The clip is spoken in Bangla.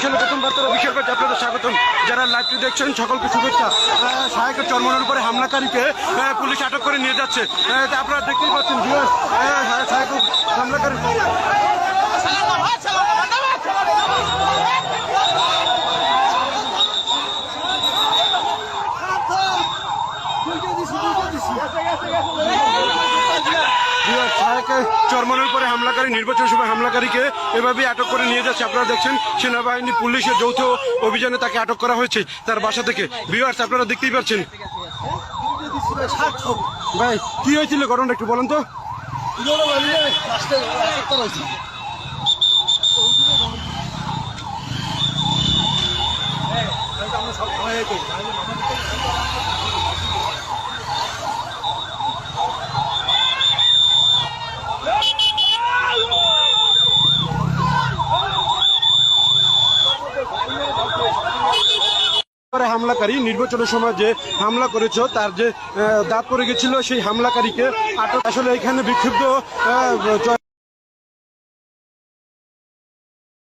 বরিশালে প্রথম বার্তার বিশেষ করতে আপনাদের স্বাগতম যারা লাইভটি দেখছেন সকলকে শুভেচ্ছা শাহেকের চর্মনের উপরে হামলাকারীকে পুলিশ আটক করে নিয়ে যাচ্ছে আপনারা দেখতেই পাচ্ছেন viewers, আহ, শাহেকের হামলাকারী বিহার শাহকে চরমানের উপরে হামলাকারী, নির্বাচন সভায় হামলাকারীকে এভাবে আটক করে নিয়ে যাচ্ছে। আপনারা দেখছেন, সেনাবাহিনী, পুলিশের যৌথ অভিযানে তাকে আটক করা হয়েছে তার বাসা থেকে। বিহার আপনারা দেখতেই পাচ্ছেন। ভাই, কি হয়েছিল ঘটনা একটু বলেন তো। হামলাকারী নির্বাচনের সময় যে হামলা করেছ, তার যে দাঁত পড়ে গেছিল, সেই হামলাকারীকে আটক আসলে এখানে বিক্ষুব্ধ